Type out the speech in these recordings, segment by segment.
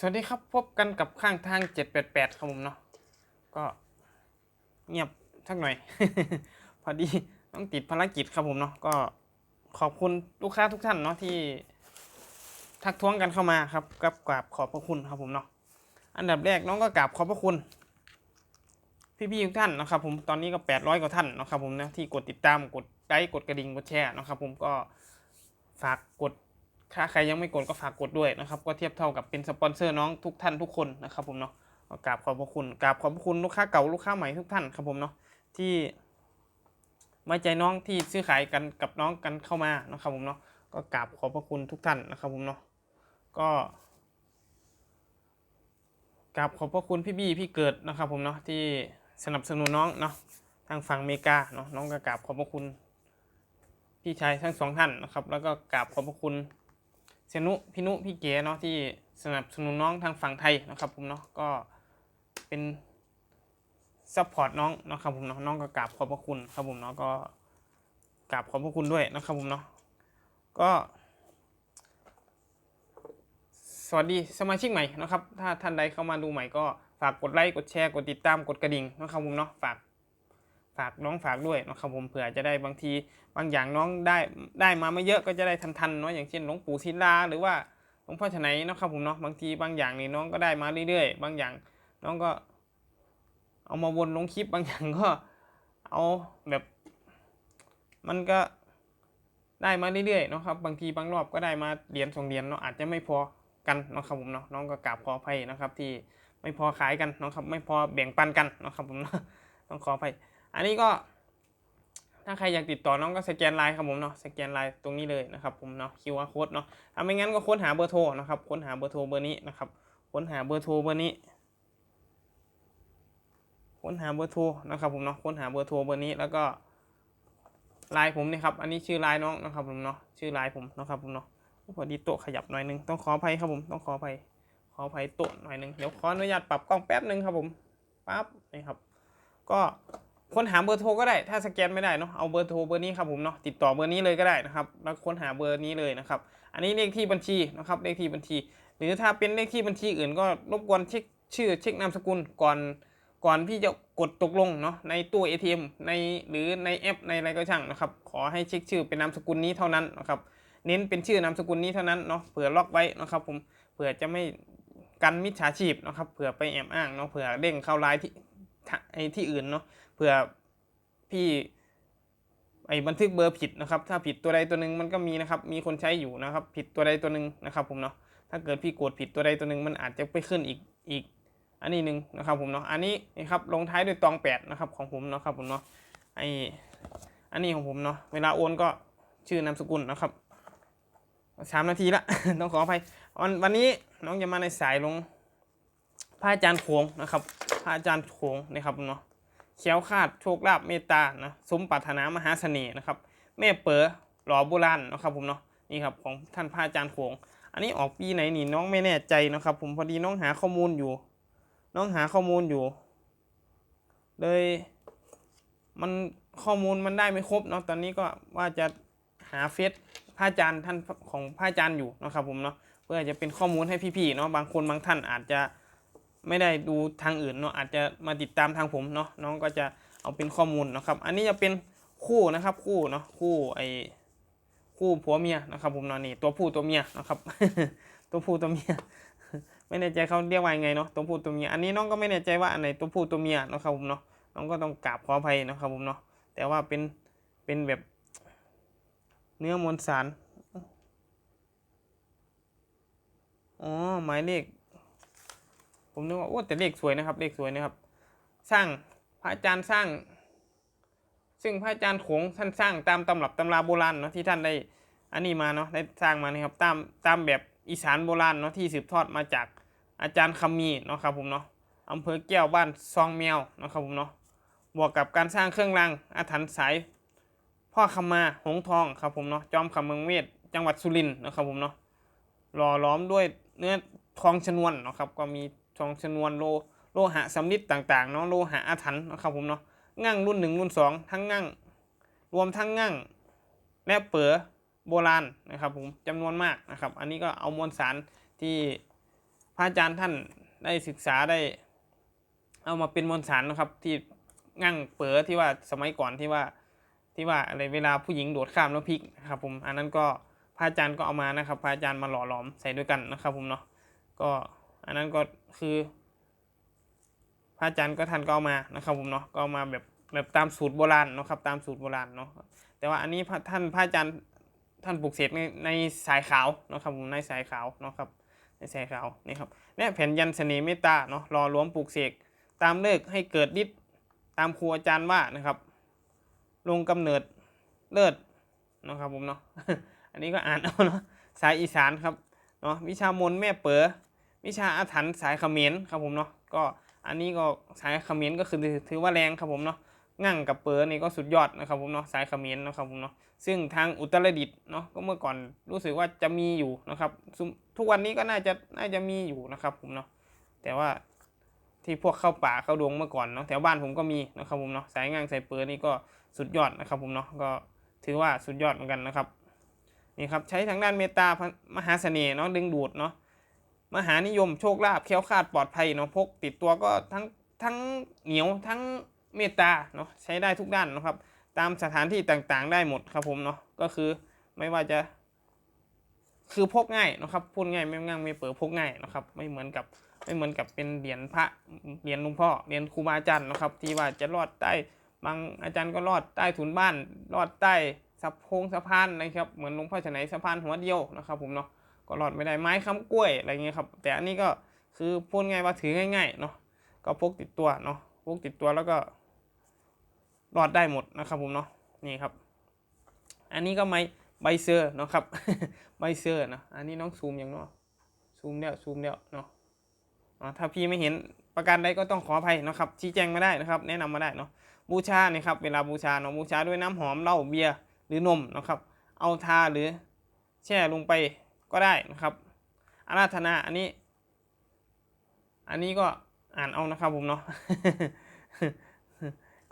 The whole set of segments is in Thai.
สวัสดีครับพบกันกับข้างทาง788ครับผมเนาะก็เงียบสักหน่อย พอดีต้องติดภารกิจครับผมเนาะก็ขอบคุณลูกค้าทุกท่านเนาะที่ทักท้วงกันเข้ามาครับกับกราบขอบพระคุณครับผมเนาะอันดับแรกน้องก็กราบขอบพระคุณ พี่ๆทุกท่านนะครับผมตอนนี้ก็ 800กว่าท่านนะครับผมนะที่กดติดตามกดไลค์กดกระดิ่งกดแชร์นะครับผมก็ฝากกด ถ้าใครยังไม่กดก็ฝากกดด้วยนะครับ ก็เทียบเท่ากับเป็นสปอนเซอร์น้องทุกท่านทุกคนนะครับผมเนาะก็กราบขอบพระคุณกราบขอบพระคุณลูกค้าเก่าลูกค้าใหม่ทุกท่านครับผมเนาะที่ไว้ใจน้องที่ซื้อขายกันกับน้องกันเข้ามานะครับผมเนาะก็กราบขอบพระคุณทุกท่านนะครับผมเนาะก็กราบขอบพระคุณพี่บี้พี่เกิดนะครับผมเนาะที่สนับสนุนน้องเนาะทางฝั่งอเมริกาเนาะน้องก็กราบขอบพระคุณพี่ชายทั้งสองท่านนะครับ แล้วก็กราบขอบพระคุณ เซนุพี่นุพี่เก๋เนาะที่สนับสนุนน้องทางฝั่งไทยนะครับผมเนาะก็เป็นซัพพอร์ตน้องนะครับผมเนาะน้องก็กราบขอบพระคุณครับผมเนาะก็กราบขอบพระคุณด้วยนะครับผมเนาะก็ สวัสดีสมาชิกใหม่นะครับ ถ้าท่านใดเข้ามาดูใหม่ก็ฝากกดไลค์กดแชร์กดติดตามกดกระดิ่งนะครับผมเนาะฝาก ฝากน้องฝากด้วยนะครับผมเผื่อจะได้บางทีบางอย่างน้องได้ได้มาไม่เยอะก็จะได้ทันๆเนาะอย่างเช่นหลวงปู่ศิลาหรือว่าหลวงพ่อฉะไหนนะครับผมเนาะบางทีบางอย่างนี่น้องก็ได้มาเรื่อยๆ บางอย่างน้องก็ เอามาวนลงคลิปบางอย่างก็ เอาแบบ มันก็ได้มาเรื่อยๆเนาะครับบางทีบางรอบก็ได้มาเหรียญสองเหรียญเนาะอาจจะไม่พอกันนะครับผมเนาะน้องก็กราบขออภัยนะครับ ที่ไม่พอขายกันนะครับ ไม่พอแบ่งปันกันนะครับผมเนาะต้องขออภัย อันนี้ก็ถ้าใครอยากติดต่อน้องก็สแกนไลน์ครับผมเนาะสแกนไลน์ตรงนี้เลยนะครับผมเนาะ QR code เนาะถ้าไม่งั้นก็ค้นหาเบอร์โทรนะครับค้นหาเบอร์โทรเบอร์นี้นะครับค้นหาเบอร์โทรเบอร์นี้ค้นหาเบอร์โทรนะครับผมเนาะค้นหาเบอร์โทรเบอร์นี้แล้วก็ไลน์ผมนี่ครับอันนี้ชื่อไลน์น้องนะครับผมเนาะชื่อไลน์ผมนะครับผมเนาะพอดีโต๊ะขยับหน่อยนึงต้องขออภัยครับผมต้องขออภัยขออภัยโต๊ะหน่อยนึงเดี๋ยวขออนุญาตปรับกล้องแป๊บนึงครับผมปั๊บนี่ครับ ก็ ค้นหาเบอร์โทรก็ได้ ถ้าสแกนไม่ได้เนาะเอาเบอร์โทรเบอร์นี้ครับผมเนาะติดต่อเบอร์นี้เลยก็ได้นะครับแล้วค้นหาเบอร์นี้เลยนะครับอันนี้เลขที่บัญชีนะครับเลขที่บัญชี หรือถ้าเป็นเลขที่บัญชีอื่นก็รบกวนเช็คชื่อเช็คนามสกุลก่อนก่อนพี่จะกดตกลงเนาะในตู้ ATM ในหรือในแอปในอะไรก็ช่างนะครับขอให้เช็คชื่อเป็นนามสกุลนี้เท่านั้นนะครับเน้นเป็นชื่อนามสกุลนี้เท่านั้นเนาะเผื่อล็อกไว้นะครับผมเผื่อจะไม่กันมิจฉาชีพนะครับเผื่อไปแอบอ้างเนาะเผื่อเด้งเข้าไลน์ที่ไอที่อื่นเนาะ เผื่อพี่ไอ้บันทึกเบอร์ผิดนะครับ ถ้าผิดตัวใดตัวหนึ่งมันก็มีนะครับ มีคนใช้อยู่นะครับ ผิดตัวใดตัวหนึ่งนะครับ ผมเนาะ ถ้าเกิดพี่กดผิดตัวใดตัวหนึ่งมันอาจจะไปขึ้นอีกอีก อันนี้หนึ่งนะครับ ผมเนาะ อันนี้นะครับลงท้ายด้วยตองแปดนะครับของผมเนาะครับ ผมเนาะ ไออันนี้ของผมเนาะ เวลาโอนก็ชื่อนามสกุลนะครับสามนาทีละ ต้องขออภัยวันวันนี้น้องจะมาในสายลงพระอาจารย์โขงนะครับพระอาจารย์โขงนะครับเนาะ เขียวคาดโชคลาภเมตตานะสมปรารถนามหาเสน่ห์นะครับ แม่เป๋อหล่อโบราณนะครับผมเนาะนี่ครับของท่านพระอาจารย์โขงอันนี้ออกปีไหนนี่น้องไม่แน่ใจนะครับ ผมพอดีน้องหาข้อมูลอยู่ น้องหาข้อมูลอยู่ เลยมันข้อมูลมันได้ไม่ครบเนาะตอนนี้ก็ว่าจะหาเฟซพระอาจารย์ท่านของพระอาจารย์อยู่นะครับผมเนาะเพื่อจะเป็นข้อมูลให้พี่ๆเนาะบางคนบางท่านอาจจะ ไม่ได้ดูทางอื่นเนาะอาจจะมาติดตามทางผมเนาะน้องก็จะเอาเป็นข้อมูลนะครับ อันนี้จะเป็นคู่นะครับคู่เนาะคู่ไอคู่ผัวเมียนะครับ ผมเนาะนี่ตัวผู้ตัวเมียนะครับ ตัวผู้ตัวเมียไม่แน่ใจเขาเรียกว่ายังไงเนาะตัวผู้ตัวเมียอันนี้น้องก็ไม่แน่ใจว่าอันไหนตัวผู้ตัวเมียนะครับผมเนาะน้องก็ต้องกราบขออภัยนะครับผมเนาะแต่ว่าเป็นเป็นแบบเนื้อมวลสาร อ๋อ หมายเลข ผมนึกว่าโอ้แต่เลขสวยนะครับ เลขสวยนะครับ สร้างพระอาจารย์สร้าง ซึ่งพระอาจารย์ขงท่านสร้างตามตำรับตำราโบราณเนาะที่ท่านได้อันนี้มาเนาะได้สร้างมานี่ครับตามตามแบบอีสานโบราณเนาะที่สืบทอดมาจากอาจารย์คำมีเนาะครับผมเนาะอำเภอแก้วบ้านซองแมวเนาะครับผมเนาะบวกกับการสร้างเครื่องรางอาถรรพ์สาย พ่อคำมาหงทองครับผมเนาะจอมคำเมืองเวทจังหวัดสุรินทร์นะครับผมเนาะหล่อล้อมด้วยเนื้อทองชนวนเนาะครับก็มี ทองชนวนโลโลหะสำริดต่างๆเนาะโลหะอาถรรพ์นะครับผมเนาะงั่งรุ่นหนึ่งรุ่นสองทั้งงั่งรวมทั้งงั่งและเป๋อโบราณนะครับผมจำนวนมากนะครับ อันนี้ก็เอามวลสารที่พพระอาจารย์ท่านได้ศึกษาได้เอามาเป็นมวลสารนะครับที่งั่งเป๋อที่ว่าสมัยก่อนที่ว่าที่ว่าอะไรเวลาผู้หญิงโดดข้ามแล้วพลิกนะครับผมอันนั้นก็พระอาจารย์ก็เอามานะครับพระอาจารย์มาหล่อหลอมใส่ด้วยกันนะครับผมเนาะก็ อันนั้นก็คือพระอาจารย์ก็ท่านก็เอามานะครับผมเนาะก็ามาแบบแบบตามสูตรโบราณเนาะครับตามสูตรโบราณเนาะแต่ว่าอันนี้ท่านพระอาจารย์ท่านปลูกเสกในในสายขาวเนาะครับผมในสายขาวเนาะครับในสายขาวนี่ครับเนี่ยแผ่นยันเสน่ห์เมตตาเนาะรอหลวมปลูกเสกตามเลิกให้เกิดฤทธิ์ตามครูอาจารย์ว่านะครับ ลงกำเนิดเลิศเนาะครับผมเนาะอันนี้ก็อ่านเอาเนาะสายอีสานครับเนาะวิชามนแม่เป๋อ วิชาอาถรรพ์สายเขมรครับผมเนาะก็อันนี้ก็สายเขมรก็คือถือว่าแรงครับผมเนาะงั่งกับเป๋อนี่ก็สุดยอดนะครับผมเนาะสายเขมรนะครับผมเนาะซึ่งทางอุตรดิตถ์เนาะก็เมื่อก่อนรู้สึกว่าจะมีอยู่นะครับ ทุกวันนี้ก็น่าจะน่าจะมีอยู่นะครับผมเนาะแต่ว่าที่พวกเข้าป่าเข้าดวงเมื่อก่อนเนาะแถวบ้านผมก็มีนะครับผมเนาะสายงั่งสายเป๋อนี่ก็สุดยอดนะครับผมเนาะก็ถือว่าสุดยอดเหมือนกันนะครับนี่ครับใช้ทางด้านเมตตามหาเสน่ห์เนาะดึงดูดเนาะ มหานิยมโชคลาภแคล้วคาดปลอดภัยเนาะพกติดตัวก็ทั้งทั้งเหนียวทั้งเมตตาเนาะใช้ได้ทุกด้านนะครับ ตามสถานที่ต่างๆ ได้หมดครับผมเนาะก็คือไม่ว่าจะ คือพกง่ายนะครับพูดง่ายไม่ง่ายไม่เปิดพกง่ายนะครับ ไม่เหมือนกับไม่เหมือนกับเป็นเหรียญพระเหรียญหลวงพ่อเหรียญครูบาอาจารย์นะครับ ที่ว่าจะรอดใต้บางอาจารย์ก็รอดใต้ถุนบ้าน รอดใต้สะพงสะพานนะครับ เหมือนหลวงพ่อฉไหนสะพานหัวเดียวนะครับผมเนาะ ก็รอดไม่ได้ไม้ค้ำกล้วยอะไรเงี้ยครับ แต่อันนี้ก็คือพูดง่ายว่าถือง่ายๆเนาะก็พกติดตัวเนาะพกติดตัวแล้วก็รอดได้หมดนะครับผมเนาะนี่ครับ อันนี้ก็ไม้ใบเซอร์เนาะครับใบเซอร์เนาะอันนี้น้องซูมอย่างเนาะซูมเดียวซูมเดียวเนาะถ้าพี่ไม่เห็นประการใดก็ต้องขออภัยนะครับชี้แจงมาได้นะครับ แนะนำมาได้เนาะบูชาเนี่ยครับเวลาบูชาเนาะบูชาด้วยน้ำหอมเหล้าเบียร์หรือนมนะครับ เอาทาหรือแช่ลงไป ก็ได้นะครับอาราธนาอันนี้ อันนี้ก็อ่านเอานะครับผมเนาะ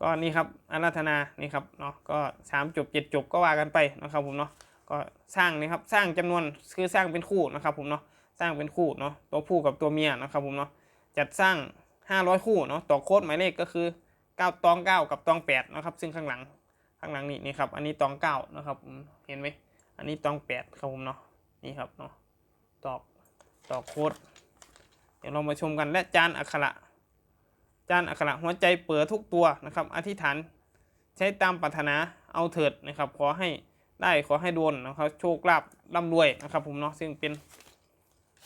ก็นี่ครับอาราธนานี่ครับเนาะก็สามจบเจ็ดจบก็ว่ากันไปนะครับผมเนาะก็สร้างนี่ครับสร้างจำนวนคือสร้างเป็นคู่นะครับผมเนาะสร้างเป็นคู่เนาะตัวผู้กับตัวเมียนะครับผมเนาะจัดสร้าง 500 คู่เนาะต่อโค้ดหมายเลขก็คือ 9 ตอง 9 กับตอง 8 นะครับ ซึ่งข้างหลังข้างหลังนี่นี่ครับอันนี้ตอง 9 นะครับเห็นไหมอันนี้ตอง 8 ครับผมเนาะ นี่ครับเนาะตอกตอกโค้ดเดี๋ยวเรามาชมกันและจานอักขระจานอักขระหัวใจเปิดทุกตัวนะครับ อธิษฐานใช้ตามปรารถนาเอาเถิดนะครับ ขอให้ได้ขอให้โดนนะครับโชคลาภร่ำรวยนะครับ ผมเนาะซึ่งเป็น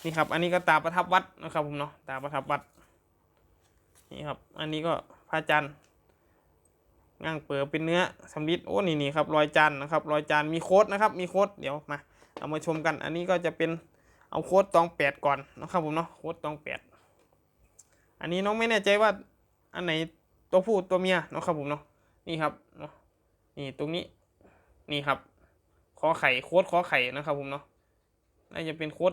นี่ครับ อันนี้ก็ตาประทับวัดนะครับ ผมเนาะตาประทับวัดนี่ครับ อันนี้ก็พระจันทร์ง่างเปิดเป็นเนื้อสำลิดโอ้นี่นี่ครับรอยจันทร์นะครับ รอยจันทร์มีโค้ดนะครับ มีโค้ดเดี๋ยวมา เรามาชมกัน อันนี้ก็จะเป็นเอาโค้ดตองแปดก่อนนะครับผมเนาะโค้ดตองแปดอันนี้น้องไม่แน่ใจว่าอันไหนตัวผู้ตัวเมียนะครับผมเนาะนี่ครับเนาะนี่ตรงนี้นี่ครับขอไข่โค้ดขอไข่นะครับผมเนาะน่าจะเป็นโค้ด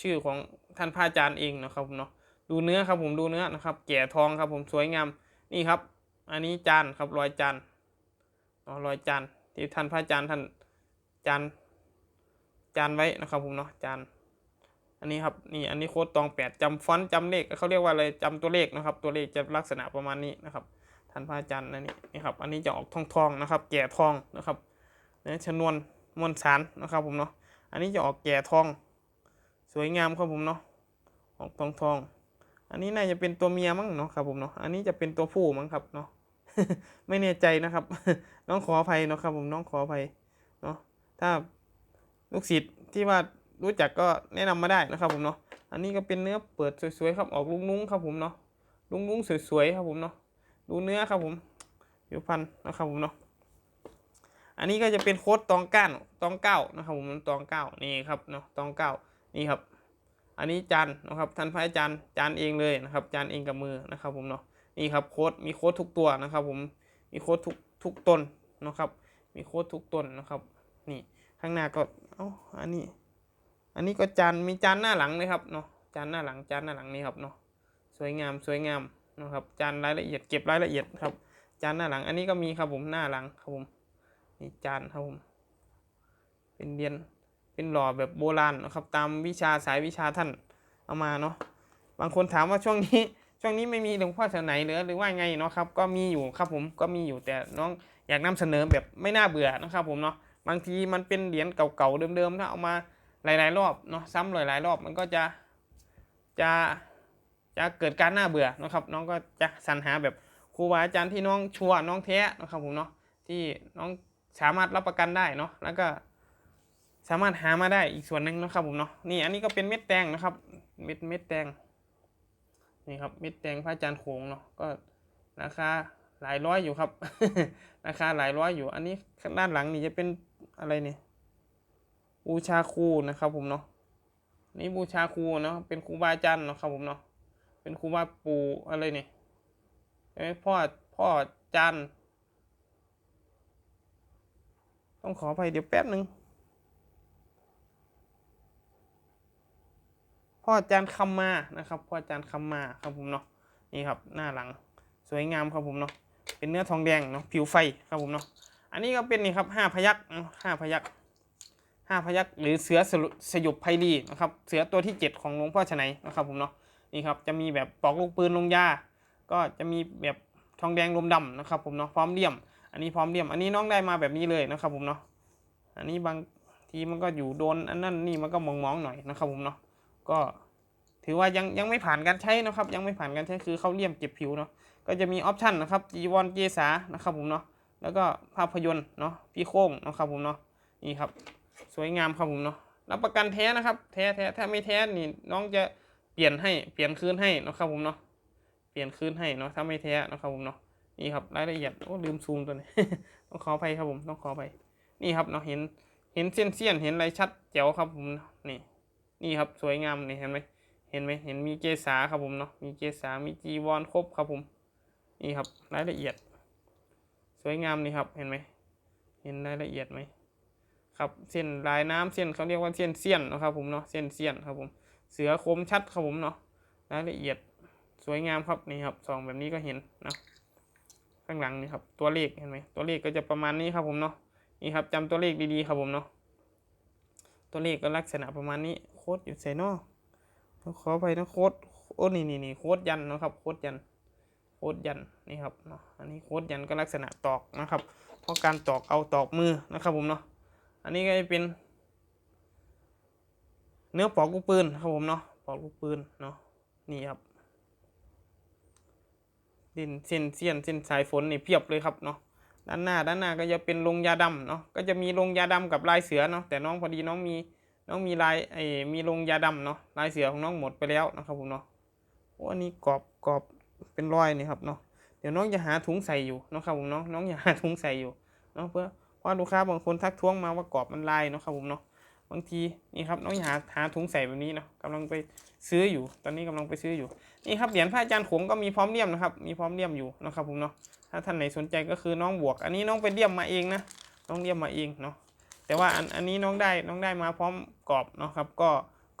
ชื่อของท่านพระอาจารย์เองนะครับผมเนาะดูเนื้อครับผมดูเนื้อนะครับ แก่ทองครับผมสวยงามนี่ครับ อันนี้จานครับรอยจานรอยจานที่ท่านพระอาจารย์ท่านจาน จานไว้นะครับผมเนาะจานอันนี้ครับนี่อันนี้โค้ดตองแปดจำฟอนต์จำเลขเขาเรียกว่าอะไรจำตัวเลขนะครับ ตัวเลขจะลักษณะประมาณนี้นะครับท่านพระอาจารย์นะนี่นี่ครับ อันนี้จะออกทองทองนะครับ แก่ทองนะครับเนื้อชนวนมวลสารนะครับผมเนาะอันนี้จะออกแก่ทอง สวยงามครับผมเนาะออกทองทอง อันนี้น่าจะเป็นตัวเมียมั้งเนาะครับผมเนาะอันนี้จะเป็นตัวผู้มั้งครับเนาะไม่แน่ใจนะครับ น้องขออภัยนะครับผมน้องขออภัยเนาะถ้า ลูกศิษย์ที่ว่ารู้จักก็แนะนำมาได้นะครับผมเนาะ อันนี้ก็เป็นเนื้อเปิดสวยๆครับออกลุงนุ้งครับผมเนาะลุงนุ้งสวยๆครับผมเนาะ ดูเนื้อครับผมผิวพันธุ์นะครับผมเนาะ อันนี้ก็จะเป็นโค้ดตองก้านตองเก้านะครับผมตองเก้านี่ครับเนาะตองเก้านี่ครับ อันนี้จานนะครับท่านพระอาจารย์จานเองเลยนะครับจานเองกับมือนะครับผมเนาะ นี่ครับโค้ดมีโค้ดทุกตัวนะครับผมมีโค้ดทุกทุกต้นนะครับ มีโค้ดทุกต้นนะครับ นี่ข้างหน้าก็ เอ้าอันนี้ อันนี้ก็จานมีจานหน้าหลังเลยครับเนาะจานหน้าหลังจานหน้าหลังนี่ครับเนาะสวยงามสวยงามนะครับจานรายละเอียดเก็บรายละเอียดครับจานหน้าหลัง อันนี้ก็มีครับผมหน้าหลังครับผมนี่จานครับผมเป็นเรียนเป็นหล่อแบบโบราณนะครับตามวิชาสายวิชาท่านเอามาเนาะบางคนถามว่าช่วงนี้ช่วงนี้ไม่มีหลวงพ่อแถวไหนเหรือหรือว่าไงเนาะครับก็มีอยู่ครับผมก็มีอยู่แต่น้องอยากนำเสนอแบบไม่น่าเบื่อนะครับผมเนาะ บางทีมันเป็นเหรียญเก่าๆเดิมๆถ้าเอามาหลายๆรอบเนาะซ้ำหลายๆรอบมันก็จะจะจะเกิดการน่าเบื่อนะครับน้องก็จะสรรหาแบบครูบาอาจารย์ที่น้องชัวน้องแท้นะครับผมเนาะที่น้องสามารถรับประกันได้เนาะแล้วก็สามารถหามาได้อีกส่วนหนึ่งนะครับผมเนาะนี่อันนี้ก็เป็นเม็ดแตงนะครับ เม็ดเม็ดแตงนี่ครับเม็ดแตงพระอาจารย์โขงเนาะก็ราคาหลายร้อยอยู่ครับราคาหลายร้อยอยู่ อันนี้ด้านหลังนี่จะเป็น อะไรเนี่ยบูชาครูนะครับผมเนาะนี่บูชาครูเนาะเป็นครูบาอาจารย์เนาะครับผมเนาะเป็นครูบาปู่อะไรเนี่ยพ่อพ่ออาจารย์ต้องขอไปเดี๋ยวแป๊บหนึ่งพ่ออาจารย์คำมานะครับ พ่ออาจารย์คำมาครับผมเนาะนี่ครับหน้าหลัง สวยงามครับผมเนาะเป็นเนื้อทองแดงเนาะผิวไฟครับผมเนาะ อันนี้ก็เป็นนี่ครับห้าพยักห้าพยักห้าพยักหรือเสือสลุสยบไพรีนะครับ เสือตัวที่เจ็ดของหลวงพ่อชนัยนะครับผมเนาะนี่ครับจะมีแบบปอกลูกปืนลงยา ก็จะมีแบบทองแดงลมดำนะครับผมเนาะพร้อมเลี่ยม อันนี้พร้อมเลี่ยม อันนี้น้องได้มาแบบนี้เลยนะครับผมเนาะอันนี้บางทีมันก็อยู่โดนอันนั้นนี่มันก็มองๆหน่อยนะครับผมเนาะก็ถือว่ายังยังไม่ผ่านการใช้นะครับ ยังไม่ผ่านการใช้คือเขาเลี่ยมเก็บผิวเนาะก็จะมีออปชันนะครับจีวอนเกษานะครับผมเนาะ แล้วก็ภาพยนตร์เนาะพี่โค้งนะครับผมเนาะนี่ครับ สวยงามครับผมเนาะรับประกันแท้นะครับ แท้แท้ถ้าไม่แท้นี่น้องจะเปลี่ยนให้เปลี่ยนคืนให้นะครับผมเนาะเปลี่ยนคืนให้เนาะถ้าไม่แท้นะครับผมเนาะนี่ครับรายละเอียดโอ้ลืมซูมตัวนี้ต้องขออภัยครับผมต้องขออภัยนี่ครับเนาะเห็นเห็นเส้นเสี้ยนเห็นอะไรชัดแจ๋วครับผมนี่นี่ครับสวยงามนี่เห็นไหมเห็นไหมเห็นมีเกษาครับผมเนาะมีเกษามีจีวรครบครับผมนี่ครับรายละเอียด สวยงามนี่ครับเห็นไหมเห็นรายละเอียดไหมครับเส้นลายน้ำเส้นเขาเรียกว่าเส้นเสี้ยนนะครับผมเนาะเส้นเสี้ยนครับผมเสือคมชัดครับผมเนาะรายละเอียดสวยงามครับนี่ครับสองแบบนี้ก็เห็นนะข้างหลังนี่ครับตัวเลขเห็นไหมตัวเลขก็จะประมาณนี้ครับผมเนาะนี่ครับจำตัวเลขดีๆครับผมเนาะตัวเลขก็ลักษณะประมาณนี้โค้ดอยู่ใส่นอกต้อขอไปนะโค้ดโอ้นี่นี่นี่โค้ดยันนะครับโค้ดยัน ค้ดยันนี่ครับเนาะอันนี้โค้ดยันก็ลักษณะตอกนะครับ เพราะการตอกเอาตอกมือนะครับผมเนาะอันนี้ก็จะเป็น เนื้อปอกลูกปืนครับผมเนาะปอกลูกปืนเนาะนี่ครับดินเส้นเสี้ยนเส้นสายฝนนี่เพียบเลยครับเนาะด้านหน้าด้านหน้าก็จะเป็นลงยาดำเนาะก็จะมีลงยาดำกับลายเสือเนาะแต่น้องพอดีน้องมีน้องมีลายไอ้มีลงยาดำเนาะลายเสือของน้องหมดไปแล้วนะครับผมเนาะโอ้อันนี้กรอบกรอบ เป็นรอยนี่ครับเนาะเดี๋ยวน้องจะหาถุงใส่อยู่นะครับผมเนาะน้องอย่าหาถุงใส่อยู่เนาะเพื่อเพราะลูกค้าบางคนทักท้วงมาว่ากรอบมันลายนะครับผมเนาะบางทีนี่ครับน้องอย่าหาหาถุงใส่แบบนี้เนาะกำลังไปซื้ออยู่ ตอนนี้กำลังไปซื้ออยู่นี่ครับเหรียญพระอาจารย์ขงก็มีพร้อมเลี่ยมนะครับมีพร้อมเลี่ยมอยู่นะครับผมเนาะถ้าท่านไหนสนใจก็คือน้องบวก อันนี้น้องไปเลี่ยมมาเองนะน้องเลี่ยมมาเองเนาะแต่ว่าอันอันนี้น้องได้น้องได้มาพร้อมกรอบเนาะครับก็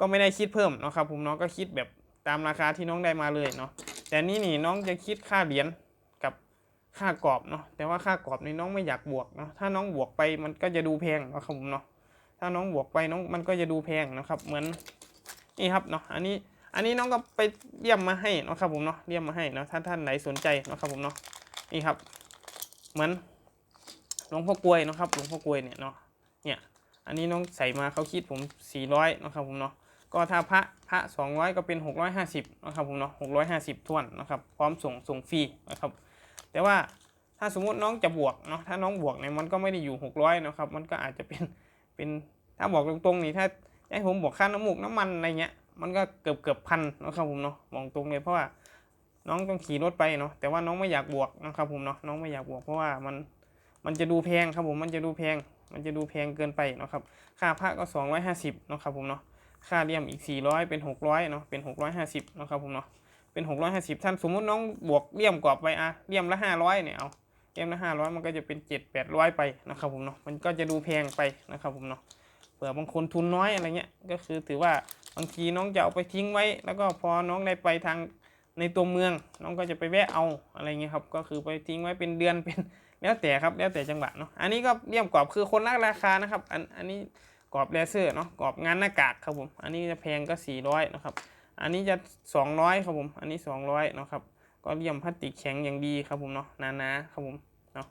ก็ไม่ได้คิดเพิ่มเนาะครับผมเน้องก็คิดแบบตามราคาที่น้องได้มาเลยเนาะ แต่นี่นี่น้องจะคิดค่าเหรียญกับค่ากรอบเนาะแต่ว่าค่ากรอบนี่น้องไม่อยากบวกเนาะถ้าน้องบวกไปมันก็จะดูแพงนะครับผมเนาะถ้าน้องบวกไปน้องมันก็จะดูแพงนะครับ เหมือนนี่ครับเนาะอันนี้อันนี้น้องก็ไปเลี่ยมมาให้นะครับผมเนาะเลี่ยมมาให้เนาะถ้าท่านไหนสนใจนะครับผมเนาะนี่ครับ เหมือนหลวงพ่อกลวยนะครับหลวงพ่อกลวยเนี่ยเนาะเนี่ยอันนี้น้องใส่มาเขาคิดผม 400นะครับผมเนาะ ก็ถ้าพระพระ200 ก็เป็น 650นะครับผมเนาะ650ท้วนนะครับพร้อมส่งส่งฟรีนะครับ แต่ว่าถ้าสมมุติน้องจะบวกเนาะถ้าน้องบวกเนี่ยมันก็ไม่ได้อยู่ 600นะครับมันก็อาจจะเป็นเป็นถ้าบอกตรงๆนี่ถ้าให้ผมบวกค่าน้ำมูกน้ำมันอะไรเงี้ยมันก็เกือบเกือบพันนะครับผมเนาะบอกตรงเลยเพราะว่าน้องต้องขี่รถไปเนาะแต่ว่าน้องไม่อยากบวกนะครับผมเนาะน้องไม่อยากบวกเพราะว่ามันมันจะดูแพงครับผมมันจะดูแพง มันจะดูแพงเกินไปนะครับค่าพระก็ 250นาะครับผมเนาะ ค่าเลี่ยมอีก 400 เป็น 600เนาะเป็น 650นะครับผมเนาะเป็น 650ท่านสมมุติน้องบวกเลี่ยมกรอบไปอะเลี่ยมละ 500เนี่ยเอาเลี่ยมละ 500 มันก็จะเป็น 7 800 ไปนะครับผมเนาะมันก็จะดูแพงไปนะครับผมเนาะเผื่อบางคนทุนน้อยอะไรเงี้ยก็คือถือว่าบางทีน้องจะเอาไปทิ้งไว้ แล้วก็พอน้องได้ไปทางในตัวเมืองน้องก็จะไปแวะเอาอะไรเงี้ยครับก็คือไปทิ้งไว้เป็นเดือนเป็นแล้วแต่ครับแล้วแต่จังหวะเนาะอันนี้ก็เลี่ยมกรอบคือคนละราคานะครับอันอันนี้ กรอบเลเซอร์เนาะกรอบงานหน้ากากครับผมอันนี้จะแพงก็ 400นะครับอันนี้จะสองร้อยครับผมอันนี้สองร้อยเนาะครับก็เลี่ยมพลาสติกแข็งอย่างดีครับผมเนาะหนาๆครับผมเนาะ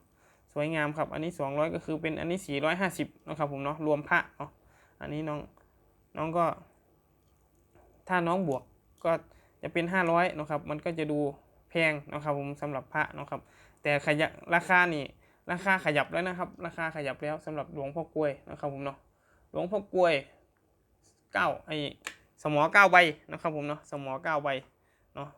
สวยงามครับอันนี้สองร้อยก็คือเป็นอันนี้สี่ร้อยห้าสิบนะครับผมเนาะรวมพระเนาะอันนี้น้องน้องก็ ถ้าน้องบวกก็จะเป็นห้าร้อยนะครับมันก็จะดูแพงนะครับผมสำหรับพระนะครับ แต่ขยับราคานี่ราคาขยับแล้วนะครับ ราคาขยับแล้วสำหรับหลวงพ่อกล้วยนะครับผมเนาะ หลวงพ่อกลวยเก้าไอ้สมอเก้าใบนะครับผมเนาะสมอเก้าใบเนาะ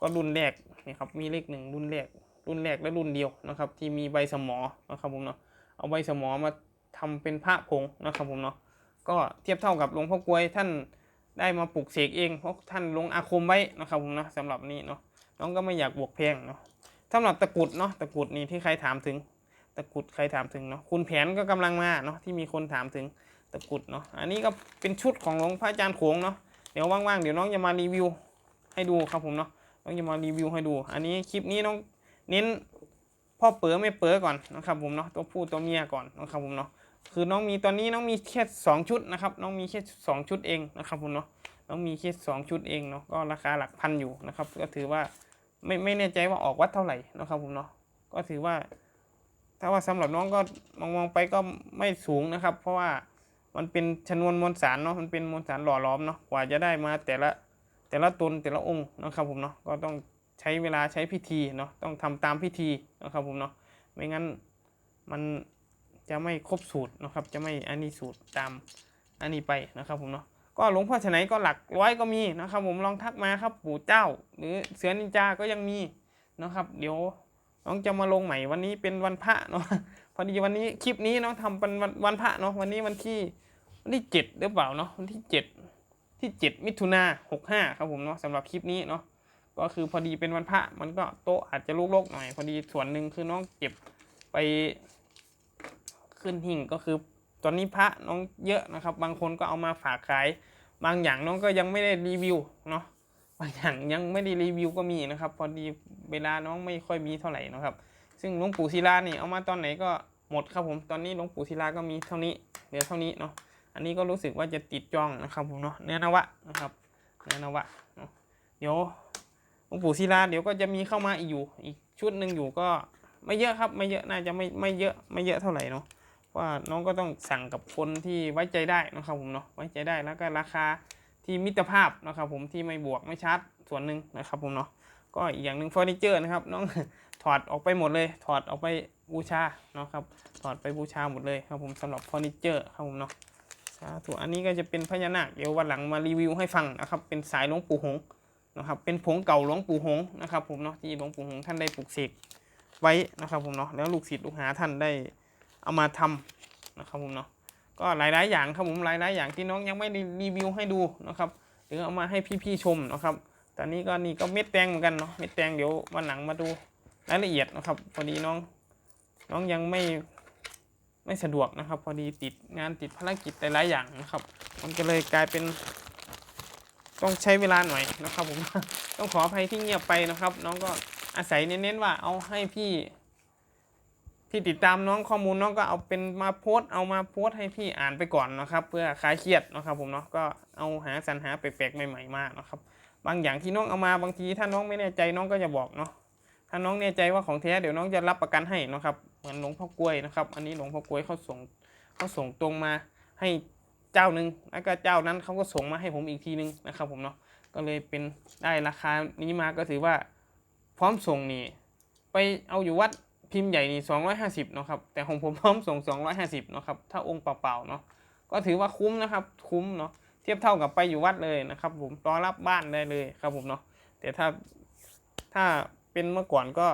ก็รุ่นแรกนี่ครับมีเลขหนึ่งรุ่นแรกรุ่นแรกและรุ่นเดียวนะครับ ที่มีใบสมอนะครับผมเนาะเอาใบสมอมาทำเป็นพระผงนะครับผมเนาะก็เทียบเท่ากับหลวงพ่อกลวยท่านได้มาปลูกเสกเองเพราะท่านลงอาคมไว้นะครับผมเนาะสำหรับนี้เนาะน้องก็ไม่อยากบวกแพงเนาะสำหรับตะกุดเนาะตะกุดนี่ที่ใครถามถึง ตะกุดใครถามถึงเนาะคุณแผนก็กำลังมาเนาะที่มีคนถามถึง ตะกุดเนาะ อันนี้ก็เป็นชุดของหลวงพระอาจารย์โขงเนาะ เดี๋ยวว่างๆเดี๋ยวน้องจะมารีวิวให้ดูครับผมเนาะ น้องจะมารีวิวให้ดู อันนี้คลิปนี้น้องเน้นพ่อเป๋อไม่เป๋อก่อนนะครับผมเนาะ ตัวผู้ตัวเมียก่อนนะครับผมเนาะ คือน้องมีตอนนี้น้องมีแค่สองชุดนะครับ น้องมีแค่สองชุดเองนะครับผมเนาะ น้องมีแค่สองชุดเองเนาะ ก็ราคาหลักพันอยู่นะครับ ก็ถือว่าไม่ไม่แน่ใจว่าออกวัดเท่าไหร่นะครับผมเนาะ ก็ถือว่า ถ้าว่าสำหรับน้องก็มองมองไปก็ไม่สูงนะครับ เพราะว่า มันเป็นชนวนมวลสารเนาะมันเป็นมวลสารหล่อล้อมเนาะกว่าจะได้มาแต่ละแต่ละตนแต่ละองค์นะครับผมเนาะก็ต้องใช้เวลาใช้พิธีเนาะต้องทำตามพิธีนะครับผมเนาะไม่งั้นมันจะไม่ครบสูตรนะครับจะไม่อันนี้สูตรตามอันนี้ไปนะครับผมเนาะก็หลวงพ่อฉไหนก็หลักร้อยก็มีนะครับ ผมลองทักมาครับปู่เจ้า หรือเสือนินจาก็ยังมีนะครับ เดี๋ยวน้องจะมาลงใหม่วันนี้เป็นวันพระเนาะ พอดีวันนี้คลิปนี้เน้องทำเป็นวันวันพระเนาะวันนี้วันที่วันที่เจ็ดหรือเปล่าเนาะวันที่เจ็ดที่เจ็ดมิถุนาหกห้าครับผมเนาะสำหรับคลิปนี้เนาะก็คือพอดีเป็นวันพระมันก็โต๊ะอาจจะลุกๆหน่อย พอดีส่วนหนึ่งคือน้องเก็บไปขึ้นหิ่งก็คือตอนนี้พระน้องเยอะนะครับ บางคนก็เอามาฝากขาย บางอย่างน้องก็ยังไม่ได้รีวิวเนาะบางอย่างยังไม่ได้รีวิวก็มีนะครับ พอดีเวลาน้องไม่ค่อยมีเท่าไหร่นะครับ ซึ่งหลวงปู่ศิลานี่เอามาตอนไหนก็ หมดครับผมตอนนี้หลวงปู่ศิลาก็มีเท่านี้เหลือเท่านี้เนาะอันนี้ก็รู้สึกว่าจะติดจองนะครับผมเนาะเนื้อนวะนะครับเนื้อนวะเนาะเดี๋ยวหลวงปู่ศิลาเดี๋ยวก็จะมีเข้ามาอีกอยู่อีกชุดหนึ่งอยู่ก็ไม่เยอะครับไม่เยอะน่าจะไม่ไม่เยอะไม่เยอะเท่าไหร่เนาะว่าน้องก็ต้องสั่งกับคนที่ไว้ใจได้นะครับผมเนาะไว้ใจได้แล้วก็ราคาที่มิตรภาพนะครับผมที่ไม่บวกไม่ชาร์จส่วนหนึ่งนะครับผมเนาะก็อีกอย่างหนึ่งเฟอร์นิเจอร์นะครับน้อง ถอดออกไปหมดเลย ถอดออกไปบูชาเนาะครับ ถอดไปบูชาหมดเลยครับผมสำหรับเฟอร์นิเจอร์ครับผมเนาะสาธุอันนี้ก็จะเป็นพญานาคเดี๋ยววันหลังมารีวิวให้ฟังนะครับ เป็นสายหลวงปู่หงนะครับ เป็นผงเก่าหลวงปู่หงนะครับผมเนาะที่หลวงปู่หงท่านได้ปลูกเสกไว้นะครับผมเนาะแล้วลูกศิษย์ลูกหาท่านได้เอามาทำนะครับผมเนาะก็หลายๆอย่างครับผมหลายๆอย่างที่น้องยังไม่รีวิวให้ดูนะครับหรือเอามาให้พี่ๆชมนะครับตอนนี้ก็นี่ก็เม็ดแตงเหมือนกันเนาะเม็ดแตงเดี๋ยววันหลังมาดู รายละเอียดนะครับ พอดีน้องน้องยังไม่ไม่สะดวกนะครับ พอดีติดงานติดภารกิจหลายอย่างนะครับ มันก็เลยกลายเป็น ต้องใช้เวลาหน่อยนะครับผมต้องขออภัยที่เงียบไปนะครับ น้องก็อาศัยเน้นๆว่าเอาให้พี่ที่ติดตามน้องข้อมูลน้องก็เอาเป็นมาโพสต์เอามาโพสต์ให้พี่อ่านไปก่อนนะครับ เพื่อคลายเครียดนะครับผมเนาะก็เอาหาสรรหาแปลกๆใหม่ๆมากนะครับ บางอย่างที่น้องเอามาบางทีถ้าน้องไม่แน่ใจน้องก็จะบอกเนาะ ถ้าน้องแน่ใจว่าของแท้เดี๋ยวน้องจะรับประกันให้นะครับเหมือนหลวงพ่อกล้วยนะครับ อันนี้หลวงพ่อกล้วยเขาส่งเขาส่งตรงมาให้เจ้าหนึ่งแล้วก็เจ้านั้นเขาก็ส่งมาให้ผมอีกทีนึงนะครับ ผมเนาะก็เลยเป็นได้ราคานี้มาก็ถือว่าพร้อมส่งนี่ไปเอาอยู่วัดพิมพ์ใหญ่นี่250เนาะครับแต่ของผมพร้อมส่ง 250เนาะครับถ้าองค์เปล่าๆเนาะก็ถือว่าคุ้มนะครับคุ้มเนาะเทียบเท่ากับไปอยู่วัดเลยนะครับ ผมรอรับบ้านได้เลยครับผมเนาะแต่ถ้าถ้า เป็นเมื่อก่อนก็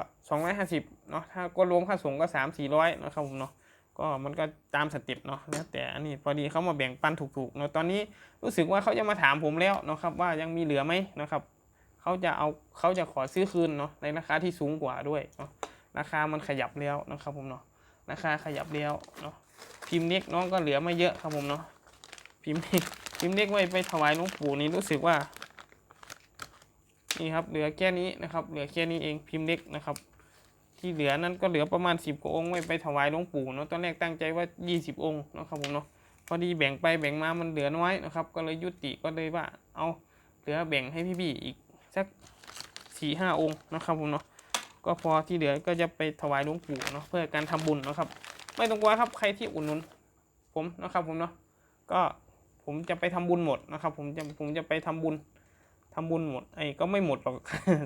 250เนาะถ้าก็รวมค่าส่งก็ 3 400นะครับผมเนาะก็มันก็ตามสเติปเนาะแล้วแต่อันนี้พอดีเขามาแบ่งปันถูกๆเนาะตอนนี้รู้สึกว่าเขาจะมาถามผมแล้วเนาะครับว่ายังมีเหลือไหมนะครับเขาจะเอาเขาจะขอซื้อคืนเนาะในราคาที่สูงกว่าด้วยเนาะราคามันขยับแล้วนะครับผมเนาะราคาขยับแล้วเนาะพิมพ์เล็กน้องก็เหลือไม่เยอะครับผมเนาะพิมพ์เล็กพิมพ์เล็กไว้ไปถวายหลวงปู่นี่รู้สึกว่า นี่ครับเหลือแค่นี้นะครับ เหลือแค่นี้เองพิมพ์เล็กนะครับ ที่เหลือนั้นก็เหลือประมาณสิบกว่าองค์ไว้ไปถวายหลวงปู่เนาะตอนแรกตั้งใจว่ายี่สิบองค์นะครับผมเนาะพอดีแบ่งไปแบ่งมามันเหลือน้อยนะครับ ก็เลยยุติก็เลยว่า เอาเหลือแบ่งให้พี่ๆอีกสักสี่ห้าองค์นะครับผมเนาะก็พอที่เหลือก็จะไปถวายหลวงปู่เนาะเพื่อการทำบุญนะครับ ไม่ต้องกลัวครับใครที่อุดหนุนผมนะครับผมเนาะก็ผมจะไปทำบุญหมดนะครับ ผมจะผมจะไปทำบุญ ทำบุญหมดไอ้ก็ไม่หมดหรอก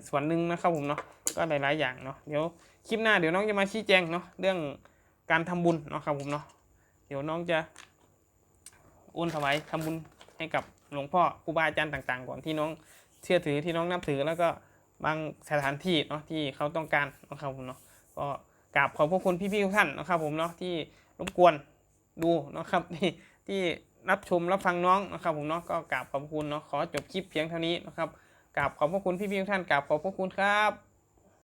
ส่วนหนึ่งนะครับผมเนาะก็หลาย ๆ อย่างเนาะเดี๋ยวคลิปหน้าเดี๋ยวน้องจะมาชี้แจงเนาะเรื่องการทำบุญเนาะครับผมเนาะเดี๋ยวน้องจะโอนถวายทำบุญให้กับหลวงพ่อครูบาอาจารย์ต่าง ๆ ก่อนที่น้องเชื่อถือที่น้องนับถือแล้วก็บางสถานที่เนาะที่เขาต้องการนะครับผมเนาะก็กราบขอบพระคุณพี่ๆทุกท่านนะครับผมเนาะที่รบกวนดูนะครับที่ที่ รับชมรับฟังน้องนะครับผมเนาะก็กราบขอบคุณเนาะขอจบคลิปเพียงเท่านี้นะครับกราบขอบพระคุณพี่ๆทุกท่านกราบขอบพระคุณครับ